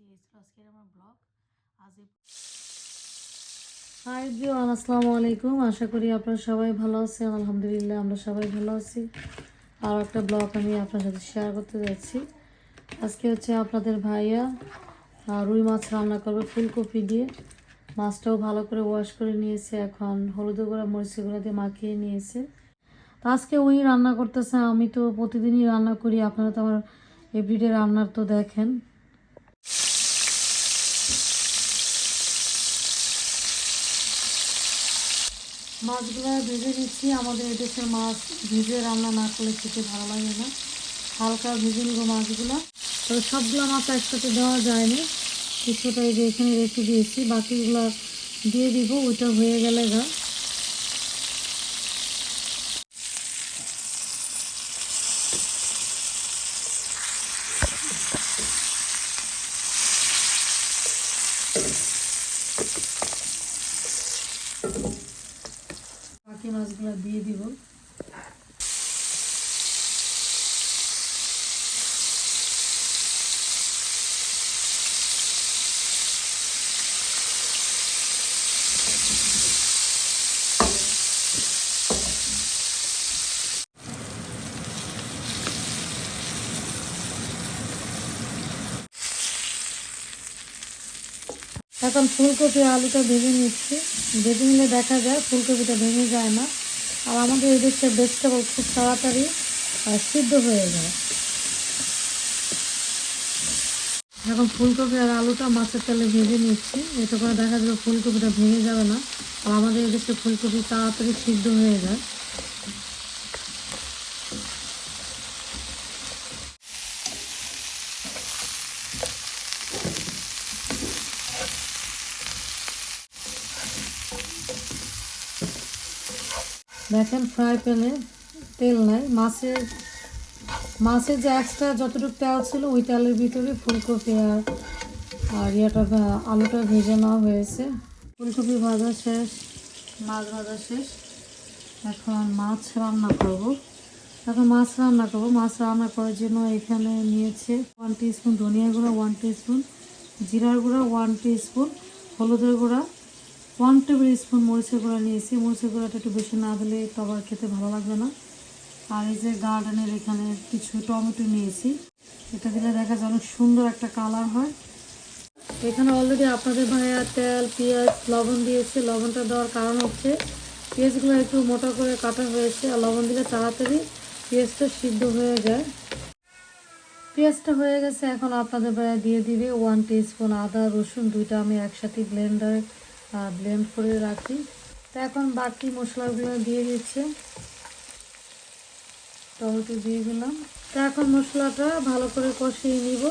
এই ছিল আজকের হাই বিওয়ান আসসালামু আলাইকুম। আশা করি আপনারা সবাই ভালো আছেন। আলহামদুলিল্লাহ, আমরা সবাই ভালো আছি। আর একটা ব্লগ আমি আপনার সাথে শেয়ার করতে যাচ্ছি। আজকে হচ্ছে আপনাদের ভাইয়া রুই মাছ রান্না করবে ফুলকপি দিয়ে। মাছটাও ভালো করে ওয়াশ করে নিয়েছে। এখন হলুদ গুঁড়া, মরিচ গুঁড়া দিয়ে মাখিয়ে নিয়েছে। তো আজকে ওই রান্না করতেছে, আমি তো প্রতিদিনই রান্না করি। আপনারা তো আমার এভরিডে রান্নার তো দেখেন। মাছগুলো ভেজে নিচ্ছি। আমাদের এদেশের মাছ ভেজে রান্না না করলে খেতে ভালো লাগে না। হালকা ভেজে নিব মাছগুলো। তবে সবগুলো মাছ একসাথে দেওয়া যায়নি। কিছুটা এই যে এখানে রেখে দিয়েছি। বাকিগুলো দিয়ে দিব, ওইটা হয়ে গেলে গা। বাকি মাছগুলো দিয়ে দিব। এখন ফুলকপি আলুটা ভেজে নিচ্ছি। ভেজে নিলে দেখা যায় ফুলকপিটা ভেঙে যায় না। আর আমাদের এদেশে ভেজিটেবল খুব তাড়াতাড়ি সিদ্ধ হয়ে যায়। এখন ফুলকপি আর আলুটা মাছের তেলে ভেজে নিচ্ছি। এতে করে দেখা যাবে ফুলকপিটা ভেঙে যাবে না। আর আমাদের এদেশে ফুলকপি তাড়াতাড়ি সিদ্ধ হয়ে যায়। দেখেন ফ্রাই প্যানে তেল নাই। মাছের মাছের যে এক্সট্রা যতটুকু তেল ছিল, ওই তেলের ভিতরে ফুলকপি আর আর ইয়েটা আলুটা ভেজে নেওয়া হয়েছে। ফুলকপি ভাজা শেষ, মাছ ভাজা শেষ। এখন মাছ রান্না করব। এখন মাছ রান্না করব। মাছ রান্না করার জন্য এখানে নিয়েছে ওয়ান স্পুন ধনিয়া গুঁড়া ওয়ান স্পুন জিরার গুঁড়া ওয়ান স্পুন হলুদের গুঁড়া ওয়ান টেবিল স্পুন মরিচের গুঁড়া নিয়েছি। মরিচের গুঁড়াটা একটু বেশি না দিলে তো আবার খেতে ভালো লাগবে না। আর এই যে গার্ডেনের এখানে কিছু টমেটো নিয়েছি। এটা দিলে দেখা যায় অনেক সুন্দর একটা কালার হয়। এখানে অলরেডি আপনাদের ভাইয়া তেল, পেঁয়াজ, লবণ দিয়েছে। লবণটা দেওয়ার কারণ হচ্ছে পেঁয়াজগুলো একটু মোটা করে কাটা হয়েছে। আর লবণ দিলে তাড়াতাড়ি পেঁয়াজটা সিদ্ধ হয়ে যায়। পেঁয়াজটা হয়ে গেছে। এখন আপনাদের ভাইয়া দিয়ে দিবে ওয়ান স্পুন আদা, রসুন দুইটা আমি একসাথে ব্লেন্ডারে ব্লেন্ড করে রাখি। তো এখন বাকি মশলাগুলো দিয়ে দিচ্ছে। টমেটো দিয়ে দিলাম। তো এখন মশলাটা ভালো করে কষিয়ে নিব।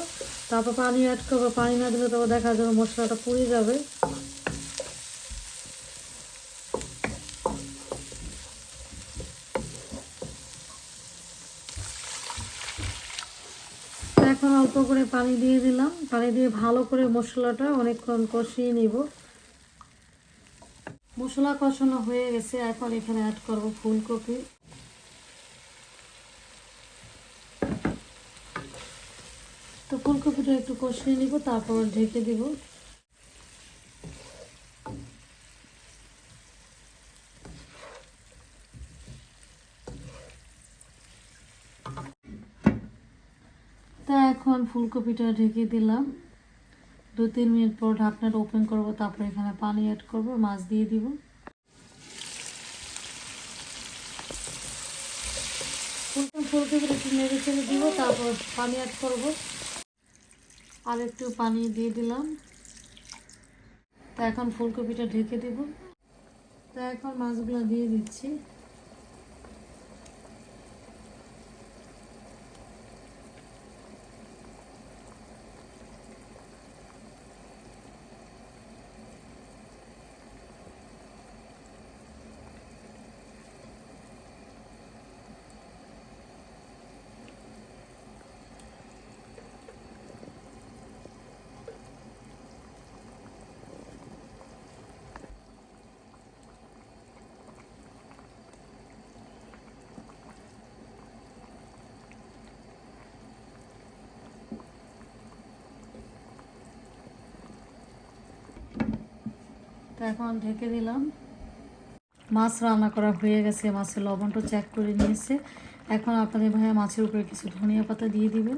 তারপর পানি অ্যাড করব। পানি না দিলে তারপর দেখা যাবে মশলাটা পুড়ে যাবে। এখন অল্প করে পানি দিয়ে দিলাম। পানি দিয়ে ভালো করে মশলাটা অনেকক্ষণ কষিয়ে নিব। মশলা কষানো হয়ে গেছে, এখন এখানে অ্যাড করব ফুলকপি। তো ফুলকপিটা একটু কষিয়ে নিব, তারপর ঢেকে দিব। তা এখন ফুলকপিটা ঢেকে দিলাম। দু তিন মিনিট পর ঢাকনাটা ওপেন করব, তারপর এখানে পানি অ্যাড করব, মাছ দিয়ে দিব। ফুলকপি ফুলকপিটা একটু নেড়ে চেড়ে দিব, তারপর পানি অ্যাড করব। আর একটু পানি দিয়ে দিলাম। তা এখন ফুলকপিটা ঢেকে দেব। তা এখন মাছগুলো দিয়ে দিচ্ছি। এখন ঢেকে দিলাম। মাছ রান্না করা হয়ে গেছে, মাছের লবণটা চেক করে নিয়েছে। এখন আপনাদের ভাইয়া মাছের উপরে কিছু ধনিয়া পাতা দিয়ে দিবেন।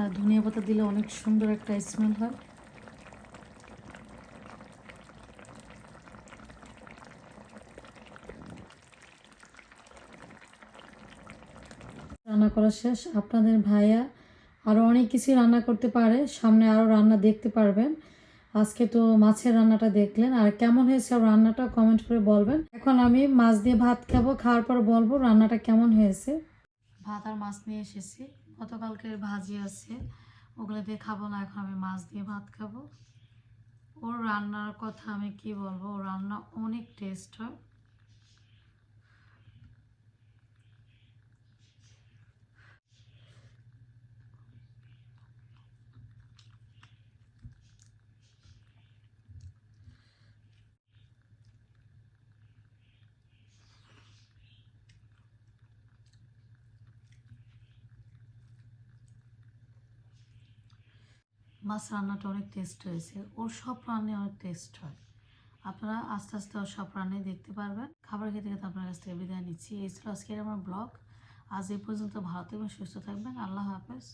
আর ধনিয়া পাতা দিলে অনেক সুন্দর একটা স্মেল হয়। রান্না করা শেষ। আপনাদের ভাইয়া আরও অনেক কিছু রান্না করতে পারে, সামনে আরও রান্না দেখতে পারবেন। আজকে তো মাছের রান্নাটা দেখলেন। আর কেমন হয়েছে রান্নাটা কমেন্ট করে বলবেন। এখন আমি মাছ দিয়ে ভাত খাব, খাওয়ার পর বলব রান্নাটা কেমন হয়েছে। ভাত আর মাছ নিয়ে এসেছি। গতকালকের ভাজি আছে, ওগুলো দিয়ে খাব না, এখন আমি মাছ দিয়ে ভাত খাব। ওর রান্নার কথা আমি কি বলব? ওর রান্না অনেক টেস্ট হয়। মাছ রান্নাটা অনেক টেস্ট হয়েছে ওর সব রান্নায় অনেক টেস্ট হয়। আপনারা আস্তে আস্তে ওর সব রান্নাই দেখতে পারবেন। খাবার খেতে খেতে আপনার কাছ থেকে বিদায় নিচ্ছি। এই ছিল আজকের আমার ব্লগ। আজ এই পর্যন্ত ভালো থাকবেন, সুস্থ থাকবেন। আল্লাহ হাফেজ।